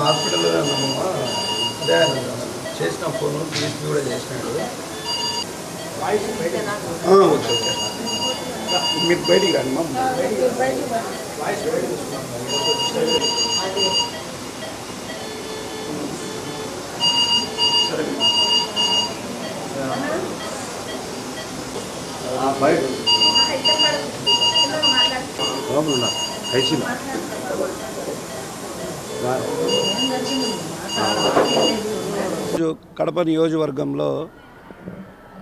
హాస్పిటల్లో అదే చేసిన ఫోన్ డిఎస్పీ కూడా చేసినాడు. Okay okay. మీరు బయటికి రండి మా బయట. లోపల కడప నియోజకవర్గంలో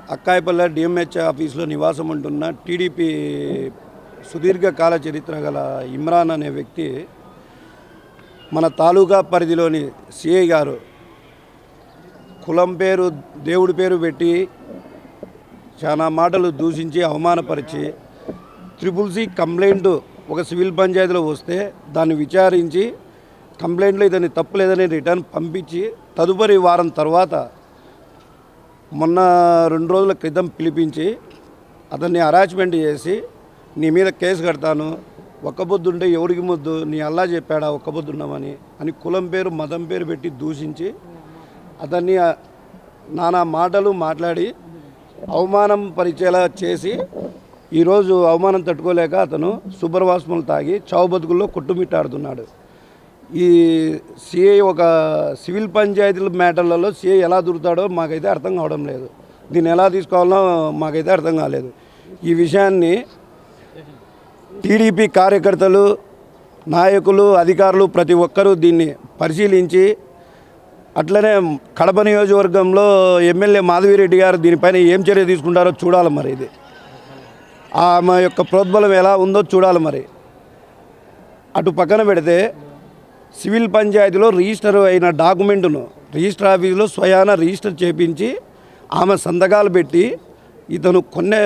అక్కాయపల్లె డిఎంహెచ్ ఆఫీస్లో నివాసం ఉంటున్న టీడీపీ సుదీర్ఘకాల చరిత్ర గల ఇమ్రాన్ అనే వ్యక్తి మన తాలూకా పరిధిలోని సిఐ గారు కులం పేరు దేవుడి పేరు పెట్టి చాలా మాటలు దూషించి అవమానపరిచి త్రిపుల్ సి కంప్లైంట్ ఒక సివిల్ పంచాయతీలో వస్తే దాన్ని విచారించి కంప్లైంట్లో ఇతని తప్పు లేదని రిటర్న్ పంపించి తదుపరి వారం తర్వాత మొన్న రెండు రోజుల క్రితం పిలిపించి అతన్ని అరాచ్మెంట్ చేసి నీ మీద కేసు కడతాను ఒక్క బొద్దు ఉంటే ఎవరికి ముద్దు? నీ అల్లా చెప్పాడా ఒక్క బొద్దు ఉన్నామని అని కులం పేరు మతం పేరు పెట్టి దూషించి అతన్ని నానా మాటలు మాట్లాడి అవమానం పరిచేలా చేసి ఈరోజు అవమానం తట్టుకోలేక అతను సుబ్రవాసములు తాగి చావు బతుకుల్లో కొట్టుమిట్టాడుతున్నాడు. ఈ సిఐ ఒక సివిల్ పంచాయతీల మ్యాటర్లలో సిఐ ఎలా దొరుకుతాడో మాకైతే అర్థం కావడం లేదు. దీన్ని ఎలా తీసుకోవాలో మాకైతే అర్థం కాలేదు. ఈ విషయాన్ని టీడీపీ కార్యకర్తలు నాయకులు అధికారులు ప్రతి ఒక్కరూ దీన్ని పరిశీలించి అట్లనే కడప నియోజకవర్గంలో ఎమ్మెల్యే మాధవిరెడ్డి గారు దీనిపైన ఏం చర్య తీసుకుంటారో చూడాలి మరి ఇది. ఆమె యొక్క ప్రోద్బలం ఎలా ఉందో చూడాలి మరి. అటు పక్కన పెడితే సివిల్ పంచాయతీలో రిజిస్టర్ అయిన డాక్యుమెంట్ను రిజిస్టర్ ఆఫీసులో స్వయాన రిజిస్టర్ చేపించి ఆమె సంతకాలు పెట్టి ఇతను కొన్నే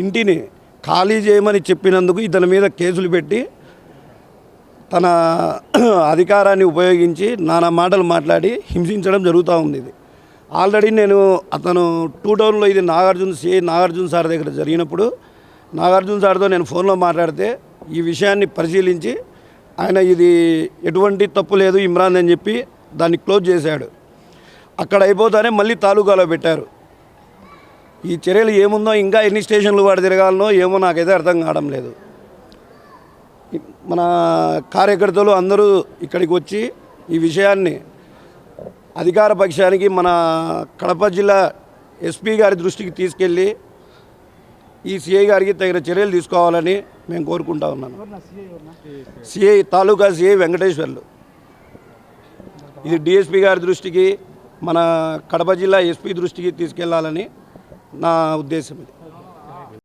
ఇంటిని ఖాళీ చేయమని చెప్పినందుకు ఇతని మీద కేసులు పెట్టి తన అధికారాన్ని ఉపయోగించి నానా మాటలు మాట్లాడి హింసించడం జరుగుతూ ఉంది ఇది. ఆల్రెడీ నేను అతను టూ టౌన్లో ఇది నాగార్జున సిఐ నాగార్జున సార్ దగ్గర జరిగినప్పుడు నాగార్జున సార్తో నేను ఫోన్లో మాట్లాడితే ఈ విషయాన్ని పరిశీలించి ఆయన ఇది ఎటువంటి తప్పు లేదు ఇమ్రాన్ అని చెప్పి దాన్ని క్లోజ్ చేశాడు. అక్కడ అయిపోతానే మళ్ళీ తాలూకాలో పెట్టారు. ఈ చర్యలు ఏముందో ఇంకా ఎన్ని స్టేషన్లు వాడు తిరగాలనో ఏమో నాకైతే అర్థం కావడం లేదు. మన కార్యకర్తలు అందరూ ఇక్కడికి వచ్చి ఈ విషయాన్ని అధికార పక్షానికి మన కడప జిల్లా ఎస్పీ గారి దృష్టికి తీసుకెళ్ళి ఈ సిఐ గారికి తగిన చర్యలు తీసుకోవాలని మేము కోరుకుంటా ఉన్నాను. CI taluka CI Venkateswarlu. ఇది డిఎస్పీ గారి దృష్టికి మన కడప జిల్లా ఎస్పీ దృష్టికి తీసుకెళ్ళాలని నా ఉద్దేశం ఇది.